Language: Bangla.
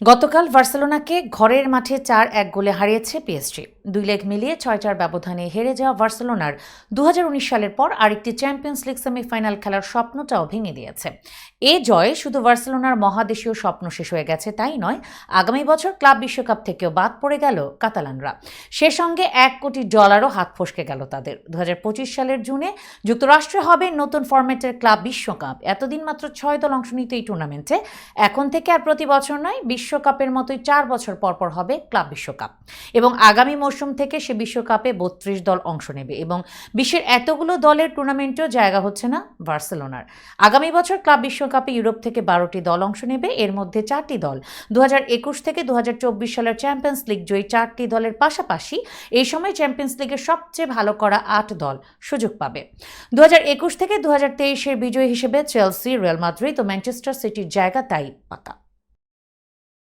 গতকাল বার্সেলোনাকে ঘরের মাঠে চার এক গোলে হারিয়েছে পিএসজি। দুই লেগ মিলিয়ে ছয় চার ব্যবধানে হেরে যাওয়া বার্সেলোনার দুহাজার উনিশ সালের পর আরেকটি চ্যাম্পিয়ন্স লিগ সেমিফাইনাল খেলার স্বপ্নটাও ভেঙে দিয়েছে। এ জয়ে শুধু বার্সেলোনার মহাদেশীয় স্বপ্ন শেষ হয়ে গেছে তাই নয়, আগামী বছর ক্লাব বিশ্বকাপ থেকেও বাদ পড়ে গেল কাতালানরা। সে সঙ্গে এক কোটি ডলারও হাত ফসকে গেল তাদের। দু হাজার পঁচিশ সালের জুনে যুক্তরাষ্ট্রে হবে নতুন ফরম্যাটের ক্লাব বিশ্বকাপ। এতদিন মাত্র ছয় দল অংশ নিত এই টুর্নামেন্টে এখন থেকে আর প্রতি বছর নয় বিশ্বকাপের মতোই চার বছর পর পর হবে ক্লাব বিশ্বকাপ। এবং আগামী মৌসুম থেকে সে বিশ্বকাপে বত্রিশ দল অংশ নেবে এবং বিশ্বের এতগুলো দলের টুর্নামেন্টেও জায়গা হচ্ছে না বার্সেলোনার। আগামী বছর ক্লাব বিশ্বকাপে ইউরোপ থেকে বারোটি দল অংশ নেবে, এর মধ্যে চারটি দল। দু হাজার একুশ থেকে দু হাজার চব্বিশ সালের চ্যাম্পিয়ন্স লিগ জয়ী চারটি দলের পাশাপাশি এই সময় চ্যাম্পিয়ন্স লিগের সবচেয়ে ভালো করা আট দল সুযোগ পাবে। দু থেকে দু হাজার বিজয়ী হিসেবে চেলসি, রিয়াল মাদ্রিদ ও ম্যানচেস্টার সিটির জায়গা তাই পাকা।